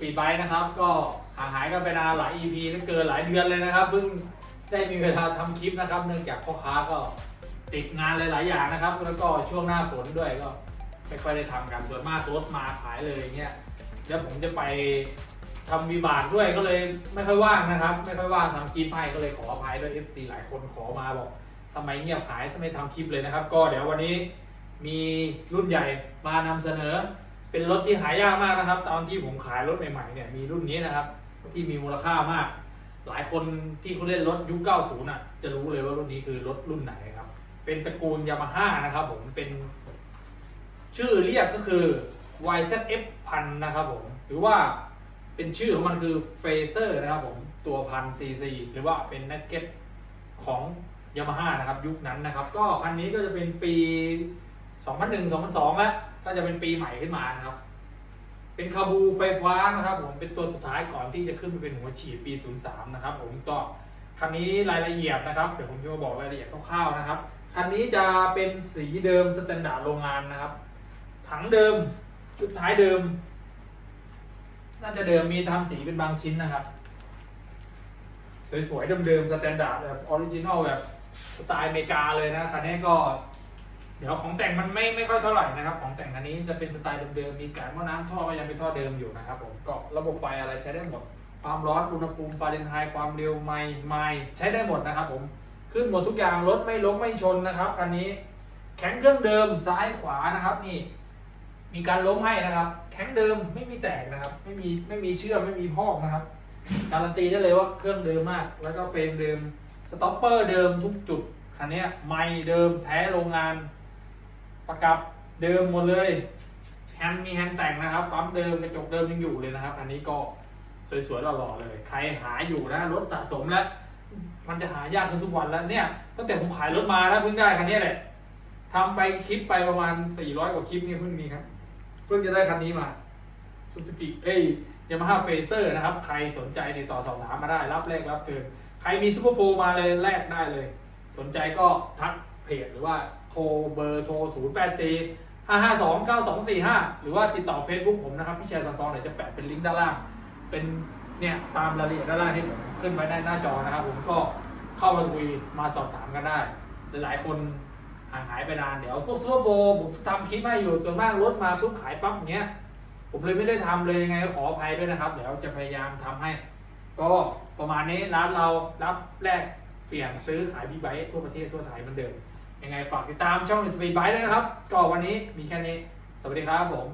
ปีดไบนะครับ ก็ห่างหายกันไปนานหลาย EP นั่นเกินหลายเดือนเลยนะครับเพิ่งได้มีเวลาทำคลิปนะครับ เนื่องจากพ่อค้าก็ติดงานหลาย ๆ อย่างนะครับ แล้วก็ช่วงหน้าฝนด้วยก็ไม่ค่อยได้ทำกันส่วนมากรถมาขายเลยอย่างเงี้ยแล้วผมจะไปทำวีบากด้วยก็เลยไม่ค่อยว่างนะครับ ไม่ค่อยว่างทำคลิปให้ก็เลยขออภัยด้วย FC หลายคนขอมาบอกทำไมเงียบหายทำไมทำคลิปเลยนะครับ ก็เดี๋ยววันนี้มีรุ่นใหญ่มานำเสนอ เป็นรถที่หายากมากนะครับ ตอนที่ผมขายรถใหม่ๆเนี่ยมีรุ่นนี้นะครับ ที่มีมูลค่ามาก หลายคนที่เขาเล่นรถยุค 90 อะ จะรู้เลยว่ารุ่นนี้คือรถรุ่นไหนครับ เป็นตระกูลยามาฮ่านะครับ ผมเป็น ชื่อเรียกก็คือ YZF พันนะครับผม หรือว่าเป็นชื่อของมันคือเฟเซอร์นะครับผมตัวพันซีซีหรือว่าเป็นนักเก็ตของยามาฮ่านะครับ ยุคนั้นนะครับ ก็คันนี้ก็จะเป็นปี 2001 2002แล้วก็จะเป็นปีใหม่ขึ้นมานะครับ เป็นคาบูไฟฟ้านะครับ ผมเป็นตัวสุดท้ายก่อนที่จะขึ้นไปเป็นหัวฉีดปี 03 นะครับ ผมก็คันนี้รายละเอียดนะครับเดี๋ยวผมจะมาบอกรายละเอียดคร่าวๆนะครับคันนี้จะเป็นสีเดิมสแตนดาร์ดโรงงานนะครับ ถังเดิมชุดท้ายเดิม น่าจะเดิมมีทำสีเป็นบางชิ้นนะครับ สวยๆเดิมๆสแตนดาร์ดแบบออริจินอลแบบสไตล์อเมริกาเลยนะคันนี้ก็ เดี๋ยวของแต่งมันไม่ไม่ค่อยเท่าไหร่นะครับ ของแต่งอันนี้จะเป็นสไตล์เดิมๆมีการหม้อน้ำท่อก็ยังเป็นท่อเดิมอยู่นะครับผมก็ระบบไฟอะไรใช้ได้หมด ความร้อนอุณหภูมิฟาเรนไฮต์ความเร็วไมล์ไมล์ใช้ได้หมดนะครับผมขึ้นหมดทุกอย่างรถไม่ล้มไม่ชนนะครับคันนี้ แข็งเครื่องเดิมซ้ายขวานะครับนี่ มีการล้มให้นะครับ แข็งเดิมไม่มีแตกนะครับ ไม่มีไม่มีเชื่อมไม่มีพอกนะครับ การันตีได้เลยว่าเครื่องเดิมมาก แล้วก็เฟรมเดิมสต็อปเปอร์เดิมทุกจุดคันนี้ไมล์เดิมแท้โรงงาน ประกับเดิมหมดเลยแฮนด์มีแฮนด์แต่งนะครับปั๊มเดิมกระจกเดิมยังอยู่เลยนะครับ อันนี้ก็สวยๆหล่อๆเลย ใครหาอยู่นะรถสะสมแล้ว มันจะหายากขึ้นทุกวันแล้วเนี่ยตั้งแต่ผมขายรถมานะเพิ่งได้คันนี้แหละทำไปคลิปไปประมาณ 400 กว่าคลิปนี่เพิ่งมีครับ เพิ่งจะได้คันนี้มาซูซูกิเอ้ยยามาฮ่าเฟเซอร์นะครับ ใครสนใจติดต่อสอบถามมาได้รับแรกรับคืนใครมีซูเปอร์โฟร์มาเลยแลกได้เลย สนใจก็ทักเพจหรือว่า โทรเบอร์โทร 0 8 4 5 5 2 9 2 4 5 หรือว่าติดต่อ Facebook ผมนะครับ พี่แชร์สังทองเดี๋ยวจะแปะเป็นลิงก์ด้านล่าง เป็นเนี่ยตามรายละเอียดด้านล่างที่ผมขึ้นไว้ในหน้าจอนะครับ ผมก็เข้ามาคุยมาสอบถามกันได้ หลายๆ คนห่างหายไปนานเดี๋ยวพวกซูเปอร์โบผมทำคลิปให้อยู่ส่วนมากรถมาปุ๊บขายปั๊บอย่างเงี้ย ผมเลยไม่ได้ทำเลยยังไงก็ขออภัยด้วยนะครับเดี๋ยวจะพยายามทำให้ ก็ประมาณนี้ร้านเรารับแลกเปลี่ยนซื้อขายบิ๊กไบค์ทั่วประเทศทั่วไทยเหมือนเดิม ยังไงฝากติดตามช่องสปีดไบค์ด้วยนะครับ ก็วันนี้มีแค่นี้ สวัสดีครับผม